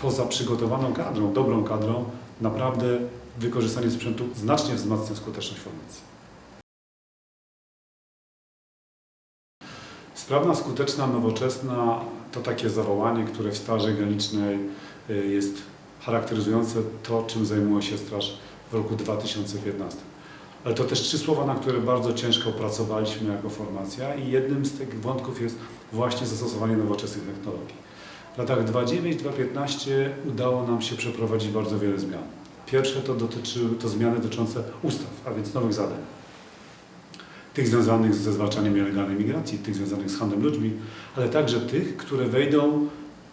Poza przygotowaną kadrą, dobrą kadrą, naprawdę wykorzystanie sprzętu znacznie wzmacnia skuteczność formacji. Sprawna, skuteczna, nowoczesna to takie zawołanie, które w Straży Granicznej y, jest charakteryzujące to, czym zajmuje się Straż w roku 2015. Ale to też trzy słowa, na które bardzo ciężko pracowaliśmy jako formacja i jednym z tych wątków jest właśnie zastosowanie nowoczesnych technologii. W latach 2009-2015 udało nam się przeprowadzić bardzo wiele zmian. Pierwsze to dotyczyły to zmiany dotyczące ustaw, a więc nowych zadań. Tych związanych ze zwalczaniem nielegalnej migracji, tych związanych z handlem ludźmi, ale także tych, które wejdą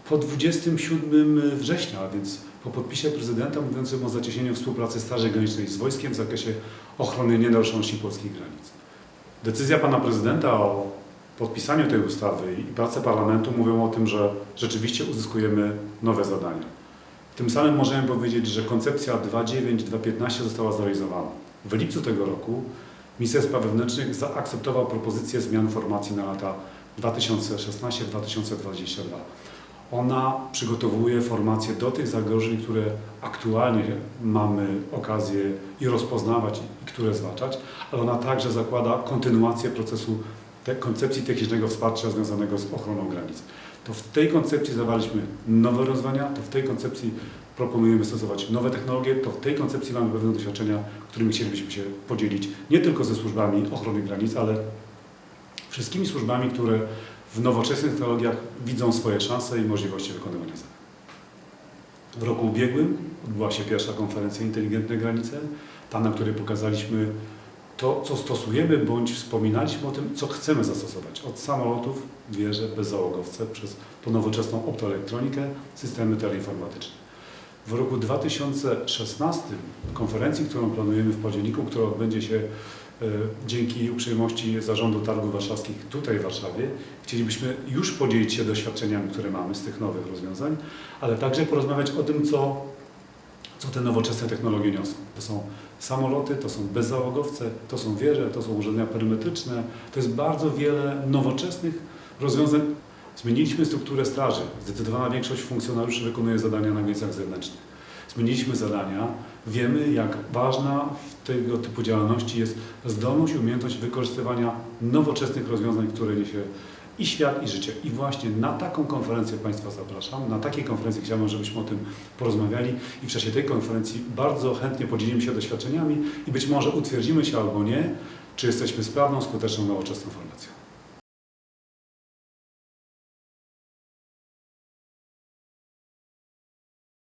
po 27 września, a więc po podpisie prezydenta mówiącym o zacieśnieniu współpracy Straży Granicznej z wojskiem w zakresie ochrony nienaruszalności polskich granic. Decyzja pana prezydenta o podpisaniu tej ustawy i prace parlamentu mówią o tym, że rzeczywiście uzyskujemy nowe zadania. Tym samym możemy powiedzieć, że koncepcja 2.9-2.15 została zrealizowana. W lipcu tego roku minister spraw wewnętrznych zaakceptował propozycję zmian formacji na lata 2016-2022. Ona przygotowuje formację do tych zagrożeń, które aktualnie mamy okazję i rozpoznawać, i które zwalczać, ale ona także zakłada kontynuację procesu te, koncepcji technicznego wsparcia związanego z ochroną granic. To w tej koncepcji zawarliśmy nowe rozwiązania, to w tej koncepcji proponujemy stosować nowe technologie, to w tej koncepcji mamy pewne doświadczenia, którymi chcielibyśmy się podzielić nie tylko ze służbami ochrony granic, ale wszystkimi służbami, które w nowoczesnych technologiach widzą swoje szanse i możliwości wykonywania zadań. W roku ubiegłym odbyła się pierwsza konferencja Inteligentne Granice, ta, na której pokazaliśmy to, co stosujemy, bądź wspominaliśmy o tym, co chcemy zastosować. Od samolotów, wieże, bezzałogowce, przez po nowoczesną optoelektronikę, systemy teleinformatyczne. W roku 2016 konferencji, którą planujemy w październiku, która odbędzie się e, dzięki uprzejmości Zarządu Targów Warszawskich tutaj w Warszawie, chcielibyśmy już podzielić się doświadczeniami, które mamy z tych nowych rozwiązań, ale także porozmawiać o tym, co, co te nowoczesne technologie niosą. To są samoloty, to są bezzałogowce, to są wieże, to są urządzenia perymetryczne, to jest bardzo wiele nowoczesnych rozwiązań. Zmieniliśmy strukturę straży. Zdecydowana większość funkcjonariuszy wykonuje zadania na granicach zewnętrznych. Zmieniliśmy zadania. Wiemy, jak ważna w tego typu działalności jest zdolność i umiejętność wykorzystywania nowoczesnych rozwiązań, które niesie i świat, i życie. I właśnie na taką konferencję Państwa zapraszam. Na takiej konferencji chciałbym, żebyśmy o tym porozmawiali i w czasie tej konferencji bardzo chętnie podzielimy się doświadczeniami i być może utwierdzimy się albo nie, czy jesteśmy sprawną, skuteczną, nowoczesną formacją.